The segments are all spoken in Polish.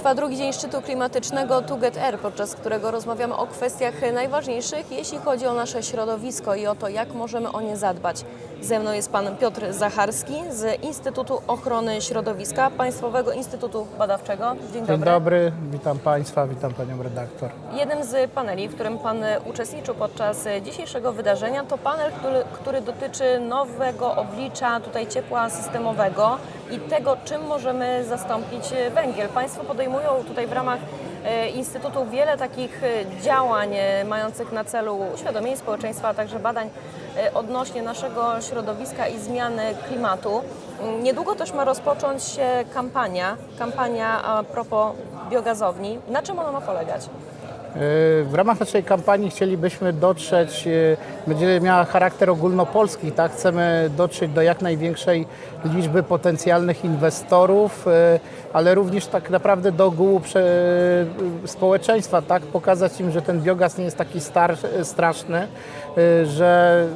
Trwa drugi dzień szczytu klimatycznego Tuget Air, podczas którego rozmawiamy o kwestiach najważniejszych, jeśli chodzi o nasze środowisko i o to, jak możemy o nie zadbać. Ze mną jest pan Piotr Zacharski z Instytutu Ochrony Środowiska Państwowego Instytutu Badawczego. Dzień dobry. Dzień dobry, witam Państwa, witam Panią redaktor. Jednym z paneli, w którym Pan uczestniczył podczas dzisiejszego wydarzenia, to panel, który, który dotyczy nowego oblicza tutaj ciepła systemowego i tego, czym możemy zastąpić węgiel. Państwo podejmują tutaj w ramach e, Instytutu wiele takich e, działań e, mających na celu uświadomienie społeczeństwa, a także badań odnośnie naszego środowiska i zmiany klimatu. Mm, Niedługo też ma rozpocząć się kampania, kampania a propos biogazowni. Na czym ona ma polegać? E, W ramach naszej kampanii chcielibyśmy dotrzeć, e, będzie miała charakter ogólnopolski, tak? Chcemy dotrzeć do jak największej liczby potencjalnych inwestorów, e, ale również tak naprawdę do ogółu społeczeństwa, tak? Pokazać im, że ten biogaz nie jest taki star, straszny, że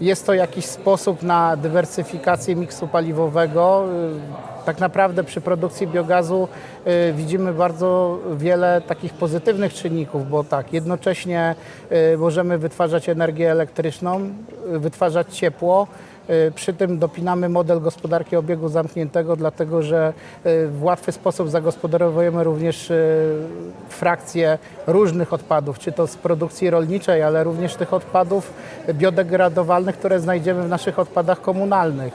jest to jakiś sposób na dywersyfikację miksu paliwowego. Y, Tak naprawdę przy produkcji biogazu y, widzimy bardzo wiele takich pozytywnych czynników, bo tak, jednocześnie y, możemy wytwarzać energię elektryczną, wytwarzać ciepło, przy tym dopinamy model gospodarki obiegu zamkniętego, dlatego że y, w łatwy sposób zagospodarowujemy również y, frakcje różnych odpadów, czy to z produkcji rolniczej, ale również tych odpadów biodegradowalnych, które znajdziemy w naszych odpadach komunalnych.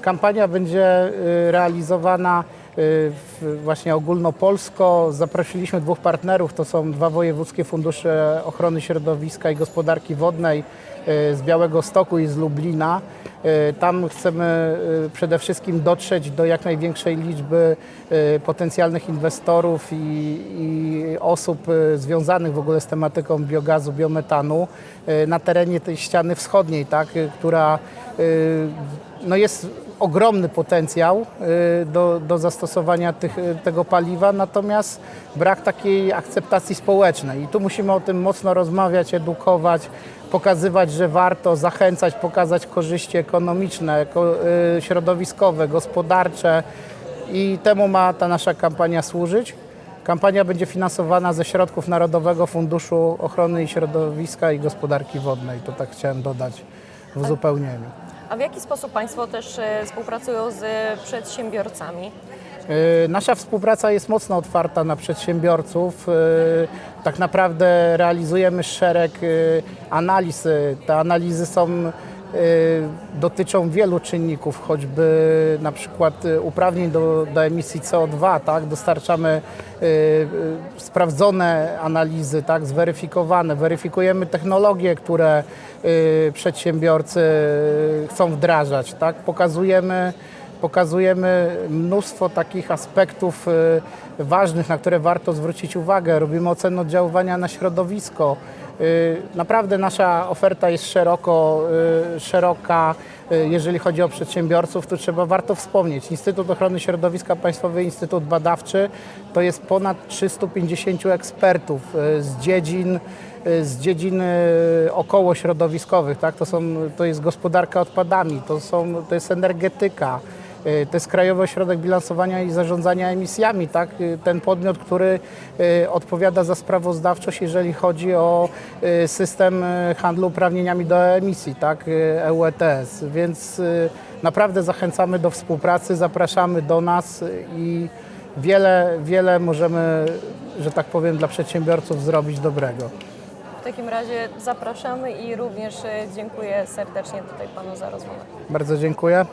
Kampania będzie realizowana właśnie ogólnopolsko. Zaprosiliśmy dwóch partnerów, to są dwa wojewódzkie fundusze ochrony środowiska i gospodarki wodnej y, z Białego Stoku i z Lublina. Y, Tam chcemy y, przede wszystkim dotrzeć do jak największej liczby y, potencjalnych inwestorów i, i osób y, związanych w ogóle z tematyką biogazu, biometanu y, na terenie tej ściany wschodniej, tak, y, która y, no jest ogromny potencjał y, do, do zastosowania tych, y, tego paliwa, natomiast brak takiej akceptacji społecznej. I tu musimy o tym mocno rozmawiać, edukować, pokazywać, że warto zachęcać, pokazać korzyści ekonomiczne, eko, y, środowiskowe, gospodarcze i temu ma ta nasza kampania służyć. Kampania będzie finansowana ze środków Narodowego Funduszu Ochrony Środowiska i Gospodarki Wodnej. To tak chciałem dodać w uzupełnieniu. A w jaki sposób Państwo też e, współpracują z przedsiębiorcami? E, Nasza współpraca jest mocno otwarta na przedsiębiorców. E, Tak naprawdę realizujemy szereg analiz. Te analizy są, dotyczą wielu czynników, choćby na przykład e, uprawnień do, do emisji CO2. Tak? Dostarczamy e, sprawdzone analizy, tak? zweryfikowane. Weryfikujemy technologie, które przedsiębiorcy chcą wdrażać. Tak? Pokazujemy pokazujemy mnóstwo takich aspektów y, ważnych, na które warto zwrócić uwagę. Robimy ocenę oddziaływania na środowisko. Y, Naprawdę nasza oferta jest szeroko, y, szeroka, y, jeżeli chodzi o przedsiębiorców, to trzeba warto wspomnieć. Instytut Ochrony Środowiska, Państwowy Instytut Badawczy, to jest ponad 350 ekspertów z dziedzin z dziedzin y, okołośrodowiskowych, tak? to, są, to jest gospodarka odpadami, to, są, to jest energetyka, to jest Krajowy Ośrodek Bilansowania i Zarządzania Emisjami, tak? Y, ten podmiot, który y, odpowiada za sprawozdawczość, jeżeli chodzi o y, system y, handlu uprawnieniami do emisji, tak? y, EU ETS, więc y, naprawdę zachęcamy do współpracy, zapraszamy do nas y, i wiele, wiele możemy, że tak powiem, dla przedsiębiorców zrobić dobrego. W takim razie zapraszamy i również dziękuję serdecznie tutaj Panu za rozmowę. Bardzo dziękuję.